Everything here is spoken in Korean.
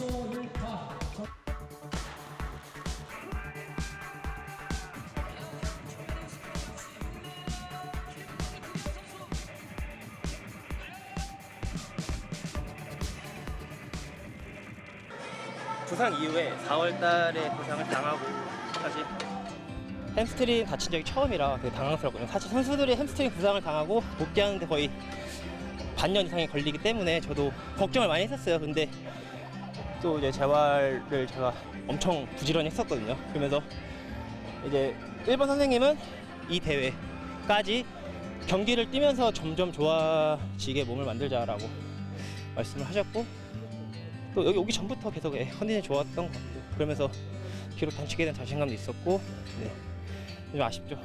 조일파 부상 이후에 4월 달에 부상을 당하고 사실 햄스트링 다친 적이 처음이라 되게 당황스럽거든요. 사실 선수들이 햄스트링 부상을 당하고 복귀하는데 거의 반년 이상이 걸리기 때문에 저도 걱정을 많이 했었어요. 근데 또 이제 재활을 제가 엄청 부지런히 했었거든요. 그러면서 이제 1번 선생님은 이 대회까지 경기를 뛰면서 점점 좋아지게 몸을 만들자라고 말씀을 하셨고 또 여기 오기 전부터 계속 예, 컨디션이 좋았던 것 같고 그러면서 기록 단축에 대한 자신감도 있었고 네, 좀 아쉽죠.